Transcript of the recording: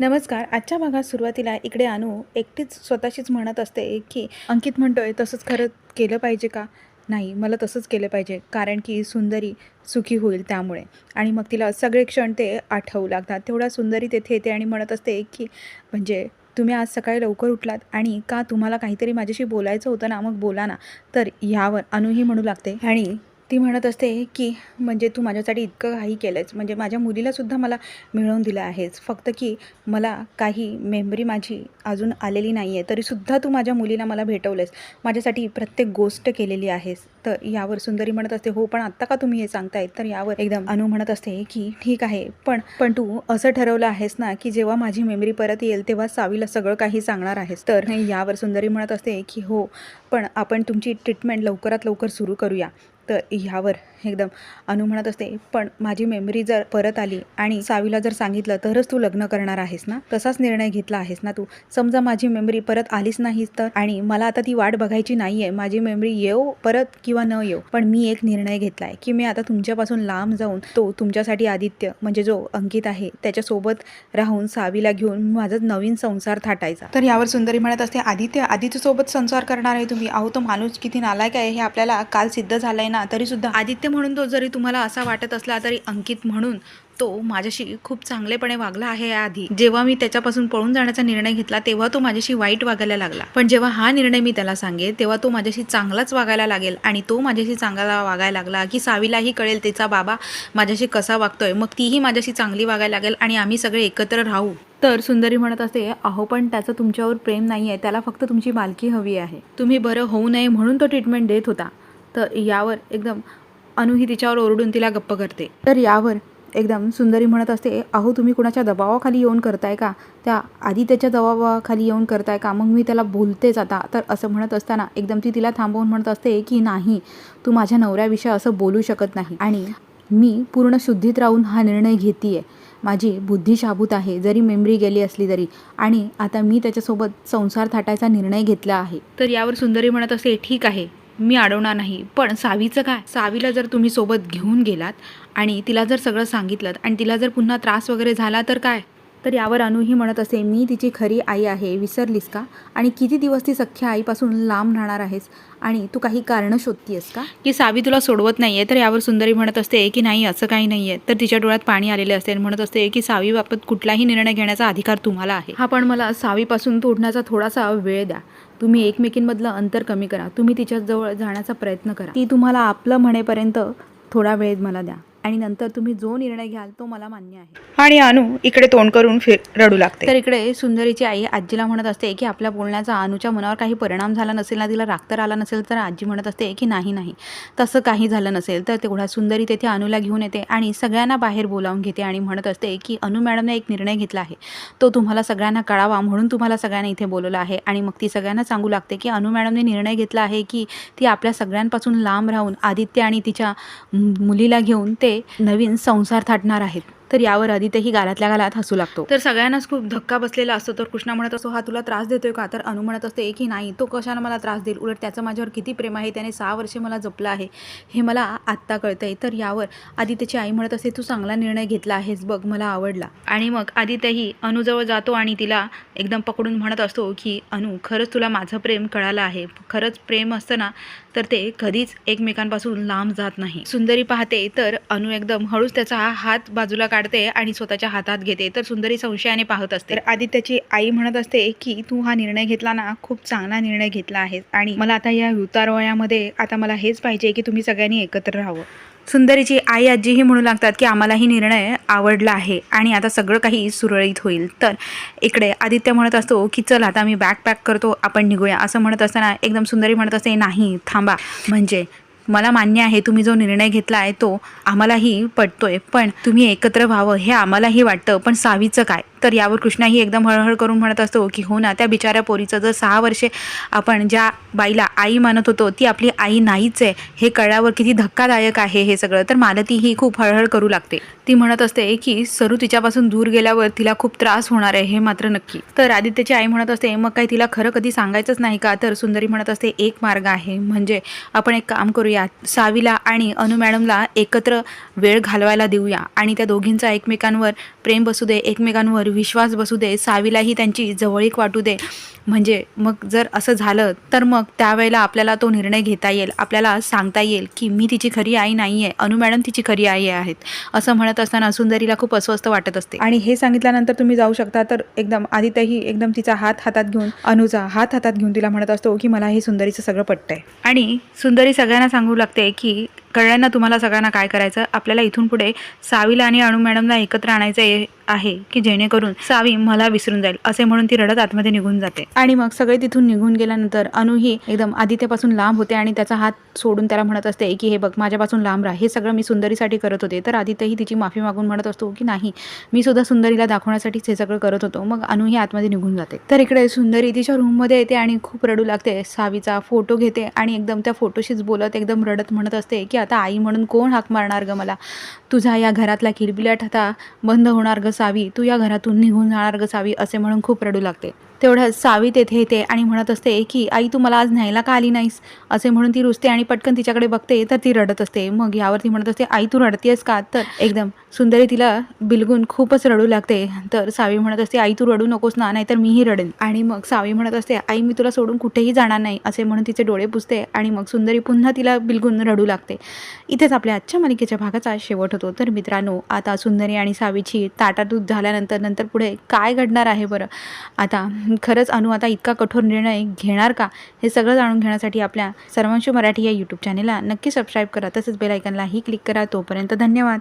नमस्कार आजच्या भागात सुरुवातीला इकडे आणू एकटीच स्वतःशीच म्हणत असते की अंकित म्हणतोय तसंच खरं केलं पाहिजे का? नाही मला तसंच केलं पाहिजे कारण की सुंदरी सुखी होईल त्यामुळे. आणि मग तिला सगळे क्षण ते आठवू लागतात. तेवढा सुंदरी तेथे येते आणि म्हणत असते की म्हणजे तुम्ही आज सकाळी लवकर उठलात आणि का तुम्हाला काहीतरी माझ्याशी बोलायचं होतं ना मग बोला ना. तर ह्यावर अनुही म्हणू लागते. आणि ती म्हणत असते की म्हणजे तू माझ्यासाठी इतकं काही केलं आहेस म्हणजे माझ्या मुलीलासुद्धा मला मिळवून दिलं आहेस. फक्त की मला काही मेमरी माझी अजून आलेली नाही आहे तरीसुद्धा तू माझ्या मुलीला मला भेटवलेस माझ्यासाठी प्रत्येक गोष्ट केलेली आहेस. तर यावर सुंदरी म्हणत असते हो पण आत्ता का तुम्ही हे सांगताय? तर यावर एकदम अनु म्हणत असते की ठीक आहे पण पण तू असं ठरवलं आहेस ना की जेव्हा माझी मेमरी परत येईल तेव्हा सावीला सगळं काही सांगणार आहेस. तर यावर सुंदरी म्हणत असते की हो पण आपण तुमची ट्रीटमेंट लवकरात लवकर सुरू करूया. तर ह्यावर एकदम अनु म्हणत असते पण माझी मेमरी जर परत आली आणि सावीला जर सांगितलं तरच तू लग्न करणार आहेस ना? तसाच निर्णय घेतला आहेस ना तू? समजा माझी मेमरी परत आलीच नाहीस तर? आणि मला आता ती वाट बघायची नाही आहे माझी मेमरी येऊ परत किंवा न येऊ पण मी एक निर्णय घेतला आहे की मी आता तुमच्यापासून लांब जाऊन तो तुमच्यासाठी आदित्य म्हणजे जो अंकित आहे त्याच्यासोबत राहून सावीला घेऊन माझा नवीन संसार थाटायचा. तर यावर सुंदरी म्हणत असते आदित्य आदित्यसोबत संसार करणार आहे तुम्ही? अहो तो माणूस किती नालायक आहे हे आपल्याला काल सिद्ध झालंय ना? तरी सुद्धा आदित्य म्हणून तो जरी तुम्हाला असा वाटत असला तरी अंकित म्हणून तो माझ्याशी खूप चांगलेपणे वागला आहे याआधी. जेव्हा मी त्याच्यापासून पळून जाण्याचा निर्णय घेतला तेव्हा तो माझ्याशी वाईट वागायला लागला. पण जेव्हा हा निर्णय मी त्याला सांगेल तेव्हा तो माझ्याशी चांगलाच वागायला लागेल आणि तो माझ्याशी चांगला वागायला लागला की सावीलाही कळेल तिचा बाबा माझ्याशी कसा वागतोय. मग तीही माझ्याशी चांगली वागायला लागेल आणि आम्ही सगळे एकत्र राहू. तर सुंदरी म्हणत असते अहो पण त्याचं तुमच्यावर प्रेम नाही आहे त्याला फक्त तुमची मालकी हवी आहे. तुम्ही बरं होऊ नये म्हणून तो ट्रीटमेंट देत होता. तर यावर एकदम अनुही तिच्यावर ओरडून तिला गप्प करते. तर यावर एकदम सुंदरी म्हणत असते अहो तुम्ही कुणाच्या दबावाखाली येऊन करताय का? त्या आधी त्याच्या दबावाखाली येऊन करताय का? मग मी त्याला बोलतेच आता. तर असं म्हणत असताना एकदम ती तिला थांबवून म्हणत असते की नाही तू माझ्या नवऱ्याविषयी असं बोलू शकत नाही. आणि मी पूर्ण शुद्धीत राहून हा निर्णय घेते माझी बुद्धी शाबूत आहे जरी मेमरी गेली असली तरी. आणि आता मी त्याच्यासोबत संसार थाटायचा निर्णय घेतला आहे. तर यावर सुंदरी म्हणत असते ठीक आहे मी अडवणार नाही. पण सावीचं काय? सावीला जर तुम्ही सोबत घेऊन गेलात आणि तिला जर सगळं सांगितलं आणि तिला जर पुन्हा त्रास वगैरे झाला तर काय? तर यावर अनुही म्हणत असे मी तिची खरी आई आहे विसरलीस का? आणि किती दिवस ती सख्ख्या आईपासून लांब राहणार आहेस? आणि तू काही कारणं शोधतीयस का? की सावी तुला सोडवत नाहीये तर यावर सुंदरी म्हणत असते की नाही असं काही नाहीये. तर तिच्या डोळ्यात पाणी आलेले असते आणि म्हणत असते की सावी बाबत कुठलाही निर्णय घेण्याचा अधिकार तुम्हाला आहे. हा पण मला सावीपासून तोडण्याचा थोडासा वेळ द्या. तुम्ही एकमेकींमधलं अंतर कमी करा. तुम्ही तिच्याजवळ जाण्याचा प्रयत्न करा. ती तुम्हाला आपलं म्हणेपर्यंत थोडा वेळ मला द्या. आणि नंतर तुम्ही जो निर्णय घ्याल तो मला मान्य आहे. आणि अनु इकडे तोंड करून फिर रडू लागते. तर इकडे सुंदरीची आई आजीला म्हणत असते की आपल्या बोलण्याचा अनुच्या मनावर काही परिणाम झाला नसेल ना तिला राग तर आला नसेल तर आजी म्हणत असते की नाही नाही. तसं काही झालं नसेल तर तेवढा सुंदरी तेथे अनुला घेऊन येते आणि सगळ्यांना बाहेर बोलावून घेते आणि म्हणत असते की अनु मॅडमने एक निर्णय घेतला आहे. तो तुम्हाला सगळ्यांना कळावा म्हणून तुम्हाला सगळ्यांना इथे बोलवलं आहे आणि मग ती सगळ्यांना सांगू लागते की अनु मॅडमने निर्णय घेतला आहे की ती आपल्या सगळ्यांपासून लांब राहून आदित्य आणि तिच्या मुलीला घेऊन ते नवीन संसार थाटणार आहेत. तर यावर आदित्यही गालातल्या गालात हसू लागतो. तर सगळ्यांनाच खूप धक्का बसलेला असतो तर कृष्णा म्हणत असतो हा तुला त्रास देतोय का? तर अनु म्हणत असते की नाही तो कशानं मला त्रास देईल? उलट त्याचं माझ्यावर किती प्रेम आहे त्याने सहा वर्षे मला जपलं आहे हे मला आत्ता कळतंय. तर यावर आदित्यची आई म्हणत असते तू चांगला निर्णय घेतला आहेस बघ मला आवडला. आणि मग आदित्यही अनुजवळ जातो आणि तिला एकदम पकडून म्हणत असतो की अनु खरंच तुला माझं प्रेम कळालं आहे. खरंच प्रेम असतं ना तर ते कधीच एकमेकांपासून लांब जात नाही. सुंदरी पाहते तर अनु एकदम हळूच त्याचा हात बाजूला काढते आणि स्वतःच्या हातात घेते तर सुंदरी संशयाने पाहत असते. तर आदित्याची आई म्हणत असते की तू हा निर्णय घेतला ना खूप चांगला निर्णय घेतला आहेस आणि मला आता या उतार वयामध्ये आता मला हेच पाहिजे की तुम्ही सगळ्यांनी एकत्र राहावं. सुंदरीची आई आजीही म्हणू लागतात की आम्हालाही निर्णय आवडला आहे आणि आता सगळं काही सुरळीत होईल. तर इकडे आदित्य म्हणत असतो की चल आता मी बॅग पॅक करतो आपण निघूया. असं म्हणत असताना एकदम सुंदरी म्हणत असते नाही थांबा. म्हणजे मला मान्य आहे तुम्ही जो निर्णय घेतला आहे तो आम्हालाही पटतोय पण तुम्ही एकत्र व्हावं हे आम्हालाही वाटतं पण सावीचं काय? तर यावर कृष्णाही एकदम हळहळ करून म्हणत असतो की हो ना त्या बिचाऱ्या पोरीचं जर सहा वर्षे आपण ज्या बाईला आई मानत होतो ती आपली आई नाहीच आहे. हे कळल्यावर किती धक्कादायक आहे हे सगळं. तर मालती ही खूप हळहळ करू लागते. ती म्हणत असते की सरू तिच्यापासून दूर गेल्यावर तिला खूप त्रास होणार आहे हे मात्र नक्की. तर आदित्यची आई म्हणत असते मग काय तिला खरं कधी सांगायचंच नाही का? तर सुंदरी म्हणत असते एक मार्ग आहे. म्हणजे आपण एक काम करूया. सावीला आणि अनु मॅडमला एकत्र वेळ घालवायला देऊया आणि त्या दोघींचा एकमेकांवर प्रेम बसू दे. एकमेकांवर विश्वास बसू दे सावीलाही त्यांची जवळीक वाटू दे. म्हणजे मग जर असं झालं तर मग त्यावेळेला आपल्याला तो निर्णय घेता येईल. आपल्याला सांगता येईल की मी तिची खरी आई नाही आहे अनु मॅडम तिची खरी आई आहेत. असं म्हणत असताना सुंदरीला खूप अस्वस्थ वाटत असते. आणि हे सांगितल्यानंतर तुम्ही जाऊ शकता तर एकदम आदित्यही एकदम तिचा हात हातात घेऊन अनुचा हात हातात घेऊन तिला म्हणत असतो की मला हे सुंदरीचं सगळं पटतंय. आणि सुंदरी सगळ्यांना सांगू लागते की कळलं ना तुम्हाला सगळ्यांना काय करायचं? आपल्याला इथून पुढे सावीला आणि अणू मॅडमला एकत्र आणायचं आहे- की जेणेकरून सावी मला विसरून जाईल असे म्हणून ती रडत आतमध्ये निघून जाते. आणि मग सगळे तिथून निघून गेल्यानंतर अनु ही एकदम आदित्यपासून लांब होते आणि त्याचा हात सोडून त्याला म्हणत असते की हे बघ माझ्यापासून लांब राहा. हे सगळं मी सुंदरीसाठी करत होते. तर आदित्यही तिची माफी मागून म्हणत असतो की नाही मी सुद्धा सुंदरीला दाखवण्यासाठीच हे सगळं करत होतो. मग अनु ही आतमध्ये निघून जाते. तर इकडे सुंदरी तिच्या रूममध्ये येते आणि खूप रडू लागते. सावीचा फोटो घेते आणि एकदम त्या फोटोशीच बोलत एकदम रडत म्हणत असते की आता आई म्हणून कोण हाक मारणार ग मला? तुझा या घरातला किलबिलाट आता बंद होणार ग सावी तू या घरातून निघून जाणार ग सावी असे म्हणून खूप रडू लागते. तेवढ्यात सावी तेथे येते आणि म्हणत असते की आई तू मला आज न्यायला का आली नाहीस? असे म्हणून ती रुसते आणि पटकन तिच्याकडे बघते तर ती रडत असते. मग यावरती म्हणत असते आई तू रडतीयस का? तर एकदम सुंदरी तिला बिलगून खूपच रडू लागते. तर सावी म्हणत असते आई तू रडू नकोस ना नाहीतर मीही रडेन. आणि मग सावी म्हणत असते आई मी तुला सोडून कुठेही जाणार नाही असे म्हणून तिचे डोळे पुसते आणि मग सुंदरी पुन्हा तिला बिलगून रडू लागते. इथेच आपल्या आजच्या मालिकेच्या भागाचा शेवट होतो. तर मित्रांनो आता सुंदरी आणि सावीची ताटातूत झाल्यानंतर नंतर पुढे काय घडणार आहे बरं? आता खरंच अनु आता इतका कठोर निर्णय घेणार का? हे सगळं जाणून घेण्यासाठी आपल्या सर्वांशी मराठी या यूट्यूब चॅनेलला नक्की सबस्क्राईब करा. तसंच बेलायकनलाही क्लिक करा. तोपर्यंत धन्यवाद.